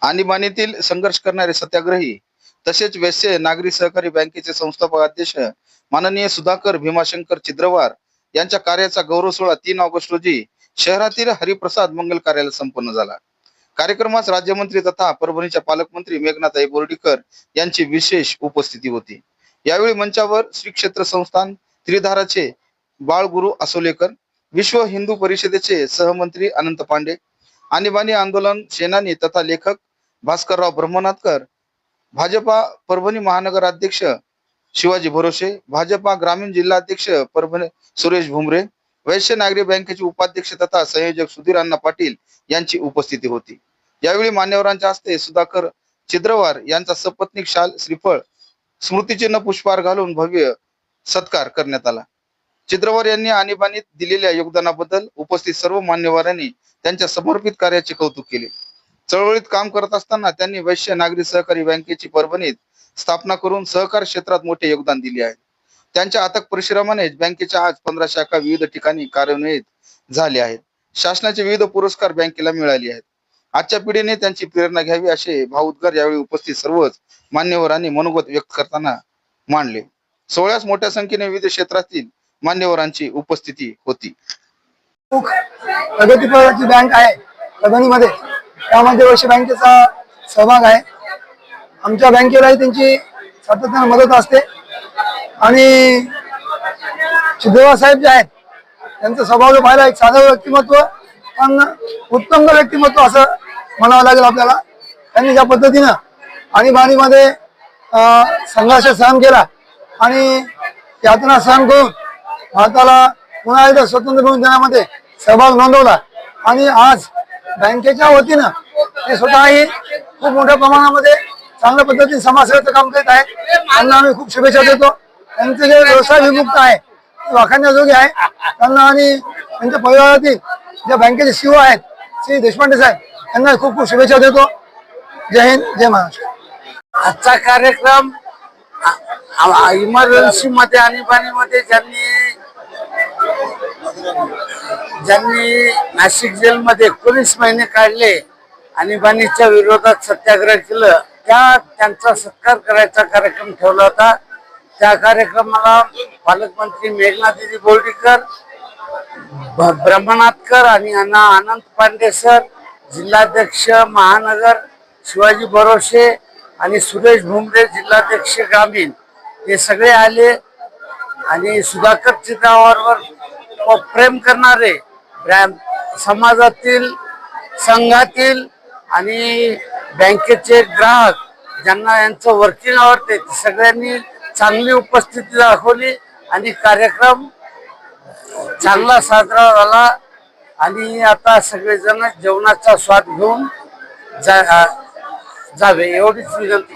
आणीबाणीतील संघर्ष करणारे सत्याग्रही तसेच वेस्य नागरी सहकारी बँकेचे संस्थापक अध्यक्ष माननीय सुधाकर भीमाशंकर चिद्रवार यांच्या कार्याचा गौरव सोहळा तीन ऑगस्ट रोजी शहरातील हरिप्रसाद मंगल कार्यालय संपन्न झाला. कार्यक्रमास राज्यमंत्री तथा परभणीच्या पालकमंत्री मेघनाथाई बोर्डीकर यांची विशेष उपस्थिती होती. यावेळी मंचावर श्री क्षेत्र संस्थान त्रिधाराचे बाळगुरु असोलेकर विश्व हिंदू परिषदेचे सहमंत्री अनंत पांडे आणीबाणी आंदोलन सेनानी तथा लेखक भास्करराव ब्रह्मनाथकर भाजपा परभणी महानगर अध्यक्ष शिवाजी भरोसे भाजपा ग्रामीण जिल्हाध्यक्ष परभणी सुरेश भुमरे वैश्य नागरी बँकेचे उपाध्यक्ष तथा संयोजक सुधीर अण्णा पाटील यांची उपस्थिती होती. यावेळी मान्यवरांच्या हस्ते सुधाकर चिद्रवार यांचा सपत्नीक शाल श्रीफळ स्मृतिचिन्ह पुष्पहार घालून भव्य सत्कार करण्यात आला. चित्रवार यांनी आणीबाणीत दिलेल्या योगदानाबद्दल उपस्थित सर्व मान्यवरांनी त्यांच्या समर्पित कार्याचे कौतुक केले. चळवळीत काम करत असताना त्यांनी वैश्य नागरी सहकारी बँकेची परभणीत स्थापना करून सहकार क्षेत्रात मोठे योगदान दिले आहे. त्यांच्या अथक परिश्रमाने बँकेच्या आज पंधरा शाखा विविध ठिकाणी कार्यान्वित झाले आहेत. शासनाचे विविध पुरस्कार बँकेला मिळाले आहेत. आजच्या पिढीने त्यांची प्रेरणा घ्यावी असे भाऊदगार यावेळी उपस्थित सर्वच मान्यवरांनी मनोगत व्यक्त करताना मांडले. सोहळ्यास मोठ्या संख्येने विविध क्षेत्रातील मान्यवरांची उपस्थिती होती. प्रगतीपदाची बँक आहे परभणीमध्ये. त्यामध्ये वर्ष बँकेचा सहभाग आहे. आमच्या बँकेलाही त्यांची सातत्याने मदत असते. आणि सिद्धेवा साहेब जे आहेत त्यांचा स्वभाव जो पाहिला एक साधं व्यक्तिमत्व पण उत्तम व्यक्तिमत्व असं म्हणावं लागेल आपल्याला. त्यांनी ज्या पद्धतीनं आणीबाणीमध्ये अं, संघर्ष सहन केला आणि यातना सहन करून भारताला पुन्हा एकदा स्वतंत्र मिळवून देण्यामध्ये सहभाग नोंदवला. आणि आज बँकेच्या वतीनं ते स्वतःही खूप मोठ्या प्रमाणामध्ये चांगल्या पद्धतीने समाजसेवेचं काम करीत आहे. त्यांना आम्ही खूप शुभेच्छा देतो. त्यांचे जे व्यवसाय विमुक्त आहे ते वाखाणण्याजोगे आहे. त्यांना आणि त्यांच्या परिवारातील ज्या बँकेचे सीओ आहेत श्री देशपांडे साहेब त्यांना खूप खूप शुभेच्छा देतो. जय हिंद जय महाराष्ट्र. आजचा कार्यक्रम इमर्जन्सी मध्ये आणीबाणीमध्ये ज्यांनी ज्यांनी नाशिक जेलमध्ये एकोणीस महिने काढले आणीबाणीच्या विरोधात सत्याग्रह केलं त्या त्यांचा सत्कार करायचा कार्यक्रम ठेवला होता. त्या कार्यक्रमाला पालकमंत्री मेघनादिदी बोर्डीकर ब्रह्मनाथकर आणि अण्णा आनंद पांडे सर जिल्हाध्यक्ष महानगर शिवाजी भरोसे आणि सुरेश भुमरे जिल्हाध्यक्ष ग्रामीण हे सगळे आले आणि सुधाकर प्रेम करणारे समाजातील संघातील आणि बँकेचे ग्राहक ज्यांना यांचं वर्किंग आवडते सगळ्यांनी चांगली उपस्थिती दाखवली आणि कार्यक्रम चांगला साजरा झाला. आणि आता सगळेजण जेवणाचा स्वाद घेऊन जा जावे एवढीच विनंती